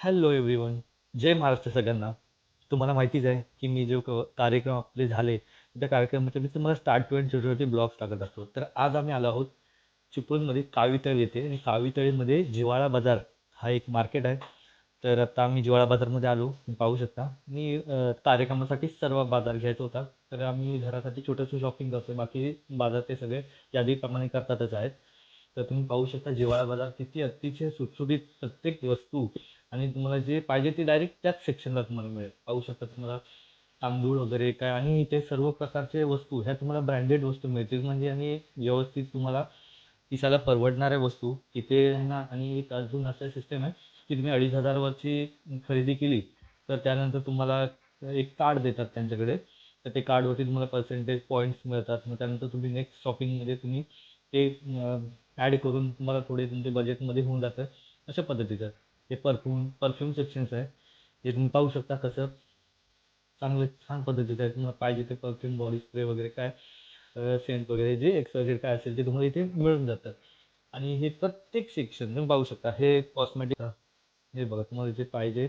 Hello everyone जय महाराष्ट्र सगळ्यांना. तुम्हाला माहितीच आहे की मी जो क कार्यक्रम आपले झाले त्या कार्यक्रमाचे मी तुम्हाला स्टार्ट टू एंड छोटे छोटे ब्लॉग्स टाकत असतो. तर आज आम्ही आलो आहोत चिपळूणमध्ये कावीतळी येथे. आणि कावीतळीमध्ये जिवाळा बाजार हा एक मार्केट आहे. तर आता आम्ही जिवाळा बाजारमध्ये आलो. पाहू शकता. मी कार्यक्रमासाठी सर्व बाजार घ्यायचा होता. तर आम्ही घरासाठी छोटंसं शॉपिंग करतो बाकी बाजार ते सगळे यादीप्रमाणे करतातच आहेत. तर तुम्ही पाहू शकता जिव्हाळा बाजार किती अतिशय सुटसुटीत प्रत्येक वस्तू आणि तुम्हाला जे पाहिजे ते डायरेक्ट त्याच सेक्शनला तुम्हाला मिळेल. पाहू शकता तुम्हाला तांदूळ वगैरे काय आणि इथे सर्व प्रकारचे वस्तू ह्या तुम्हाला ब्रँडेड वस्तू मिळतील. म्हणजे आणि व्यवस्थित तुम्हाला दिसायला परवडणाऱ्या वस्तू इथे आहे ना आणि एक अजून असं सिस्टम आहे की तुम्ही अडीच हजारावरची खरेदी केली तर त्यानंतर तुम्हाला एक कार्ड देतात त्यांच्याकडे. तर ते कार्डवरती तुम्हाला पर्सेंटेज पॉईंट्स मिळतात. मग त्यानंतर तुम्ही नेक्स्ट शॉपिंगमध्ये तुम्ही ते ॲड करून तुम्हाला थोडे तुमचे बजेटमध्ये होऊन जातं अशा पद्धतीचं. हे परफ्यूम परफ्यूम सेक्शन्स आहे. जे तुम्ही पाहू शकता कसं चांगलं छान पद्धतीचं आहे तुम्हाला पाहिजे ते परफ्यूम बॉडी स्प्रे वगैरे काय सेंट वगैरे जे एक्सवायझेड काय असेल ते तुम्हाला इथे मिळून जातं. आणि हे प्रत्येक सेक्शन तुम्ही पाहू शकता. हे कॉस्मेटिक हे बघा तुम्हाला इथे पाहिजे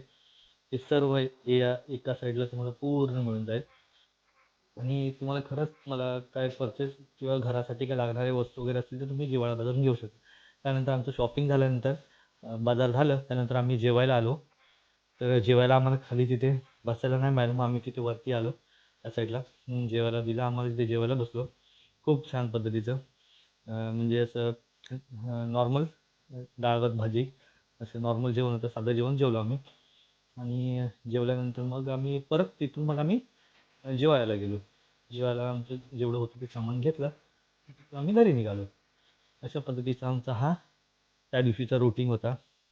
ते सर्व या एका साईडला तुम्हाला पूर्ण मिळून जाईल. आणि तुम्हाला खरंच मला काय परचेस किंवा घरासाठी काय लागणारे वस्तू वगैरे असतील तर तुम्ही जिवाळा बाजारून घेऊ शकता. त्यानंतर आमचं शॉपिंग झाल्यानंतर बाजार झालं त्यानंतर आम्ही जेवायला आलो. तर जेवायला आम्हाला खाली तिथे बसायला नाही मिळालं मग आम्ही तिथे वरती आलो त्या साईडला जेवायला दिलं आम्हाला तिथे जेवायला बसलो. खूप छान पद्धतीचं. म्हणजे असं नॉर्मल डाळ भात भाजी असं नॉर्मल जेवण होतं साधं जेवण जेवलो आम्ही. आणि जेवल्यानंतर मग आम्ही परत तिथून मग आम्ही जेवायला गेलो. जेवायला आमचं जेवढं होतं ते सामान घेतलं आम्ही घरी निघालो. अशा पद्धतीचा आमचा हा त्या दिवशीचा रुटीन होता.